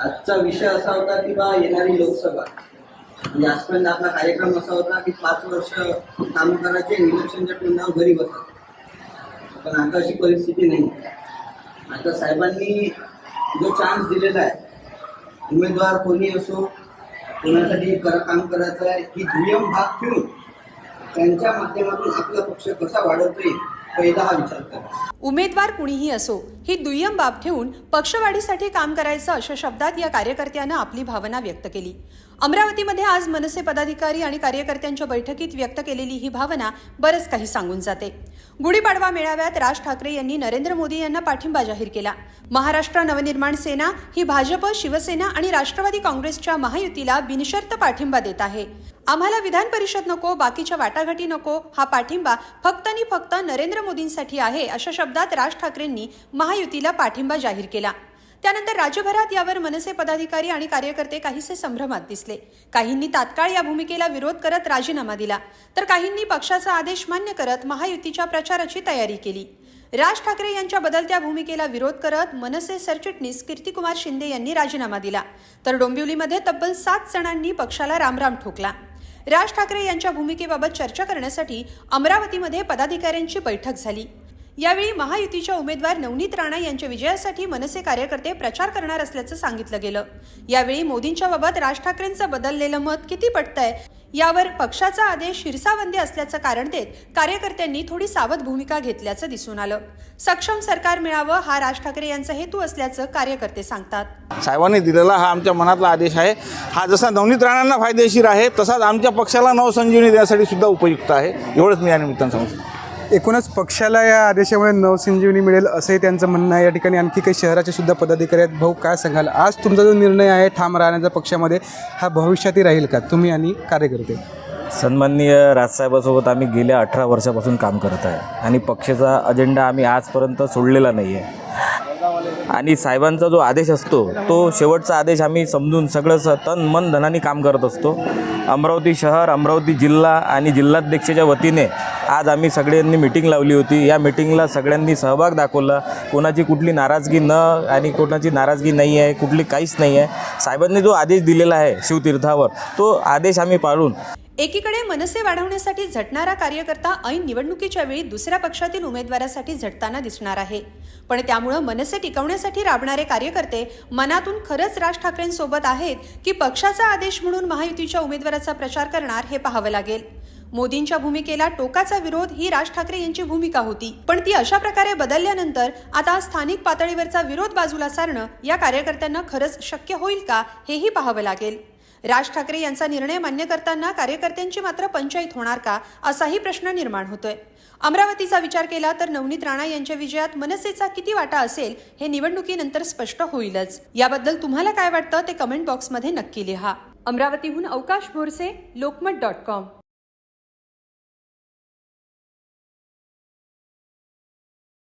आजचा विषय असा होता की बा येणारी लोकसभा. म्हणजे आजपर्यंत आपला कार्यक्रम असा होता की पाच वर्ष काम करायचे इलेक्शनच्या तोंडावर घरी बसायचे. पण आता अशी परिस्थिती नाही. आता साहेबांनी जो चान्स दिलेला आहे उमेदवार कोणी असो कोणासाठी काम करायचं आहे ही दुय्यम भाग ठेवून त्यांच्या माध्यमातून आपला पक्ष कसा वाढवता येईल पहिला हा विचार करा. उमेदवार कुणीही असो ही दुय्यम बाब ठेवून पक्षवाढीसाठी काम करायचं अशा शब्दात या कार्यकर्त्यानं आपली भावना व्यक्त केली. अमरावतीमध्ये आज मनसे पदाधिकारी आणि कार्यकर्त्यांच्या बैठकीत व्यक्त केलेली ही भावना बरंच काही सांगून जाते. गुढीपाडवा मेळाव्यात राज ठाकरे यांनी नरेंद्र मोदी यांना पाठिंबा जाहीर केला. महाराष्ट्र नवनिर्माण सेना ही भाजप शिवसेना आणि राष्ट्रवादी काँग्रेसच्या महायुतीला बिनशर्त पाठिंबा देत आहे. आम्हाला विधान परिषद नको बाकीच्या वाटाघाटी नको हा पाठिंबा फक्त आणि फक्त नरेंद्र मोदींसाठी आहे अशा शब्दात राज ठाकरेंनी महायुतीला पाठिंबा जाहीर केला. त्यानंतर राज्यभरात यावर मनसे पदाधिकारी आणि कार्यकर्ते काहीसे संभ्रमात दिसले. काहींनी तात्काळ या भूमिकेला विरोध करत राजीनामा दिला. तर काहींनी पक्षाचा आदेश मान्य करत महायुतीच्या प्रचाराची तयारी केली. राज ठाकरे यांच्या बदलत्या भूमिकेला विरोध करत मनसे सरचिटणीस कीर्तिकुमार शिंदे यांनी राजीनामा दिला. तर डोंबिवलीमध्ये तब्बल सात जणांनी पक्षाला रामराम ठोकला. राज ठाकरे यांच्या भूमिकेबाबत चर्चा करण्यासाठी अमरावतीमध्ये पदाधिकाऱ्यांची बैठक झाली. यावेळी महायुतीच्या उमेदवार नवनीत राणा यांच्या विजयासाठी मनसे कार्यकर्ते प्रचार करणार असल्याचं सांगितलं गेलं. यावेळी मोदींच्या बाबत राज ठाकरेंचं बदललेलं मत किती पटतंय? यावर पक्षाचा आदेश शिरसावंदी असल्याचं कारण देत कार्यकर्त्यांनी थोडी सावध भूमिका घेतल्याचं दिसून आलं. सक्षम सरकार मिळावं हा राज ठाकरे यांचा हेतू असल्याचं कार्यकर्ते सांगतात. साहेबांनी दिलेला हा आमच्या मनातला आदेश आहे. हा जसा नवनीत राणांना फायदेशीर आहे तसाच आमच्या पक्षाला नवसंजीवनी देण्यासाठी सुद्धा उपयुक्त आहे. एवढंच मी या निमित्तानं सांगतो. एकूणच पक्षाला या आदेशामुळे नवसंजीवनी मिळेल असंही त्यांचं म्हणणं आहे. या ठिकाणी आणखी काही शहराचे सुद्धा पदाधिकारी आहेत. भाऊ काय सांगाल? आज तुमचा जो निर्णय आहे ठाम राहण्याचा पक्षामध्ये हा भविष्यातही राहील का? तुम्ही आणि कार्यकर्ते? सन्माननीय राजसाहेबासोबत आम्ही गेल्या अठरा वर्षापासून काम करत आहे. आणि पक्षाचा अजेंडा आम्ही आजपर्यंत सोडलेला नाही आहे आणि साहेबांचा जो आदेश असतो तो शेवटचा आदेश आम्ही समजून सगळं स तन मन धनाने काम करत असतो. अमरावती शहर अमरावती जिल्हा आणि जिल्हाध्यक्षाच्या वतीने आज आम्ही सगळ्यांनी मिटिंग लावली होती. या मिटिंगला सगळ्यांनी सहभाग दाखवला. कोणाची कुठली नाराजगी न आणि कोणाची नाराजगी नाही आहे कुठली काहीच नाही आहे. साहेबांनी जो आदेश दिलेला आहे शिवतीर्थावर तो आदेश आम्ही पाळून एकीकडे मनसे वाढवण्यासाठी झटणारा कार्यकर्ता ऐन निवडणुकीच्या वेळी दुसऱ्या पक्षातील उमेदवारासाठी झटताना दिसणार आहे. पण त्यामुळं मनसे टिकवण्यासाठी राबणारे कार्यकर्ते मनातून खरंच राज ठाकरेंसोबत आहेत की पक्षाचा आदेश म्हणून महायुतीच्या उमेदवाराचा प्रचार करणार हे पाहावं लागेल. मोदींच्या भूमिकेला टोकाचा विरोध ही राज ठाकरे यांची भूमिका होती. पण ती अशा प्रकारे बदलल्यानंतर आता स्थानिक पातळीवरचा विरोध बाजूला सारणं या कार्यकर्त्यांना खरंच शक्य होईल का हेही पाहावं लागेल. राज ठाकरे यांचा निर्णय मान्य करताना कार्यकर्त्यांची मात्र पंचायत होणार का असाही प्रश्न निर्माण होतोय. अमरावतीचा विचार केला तर नवनीत राणा यांच्या विजयात मनसेचा किती वाटा असेल हे निवडणुकीनंतर स्पष्ट होईलच. याबद्दल तुम्हाला काय वाटतं ते कमेंट बॉक्समध्ये नक्की लिहा. अमरावतीहून अवकाश भोरसे लोकमत डॉट कॉम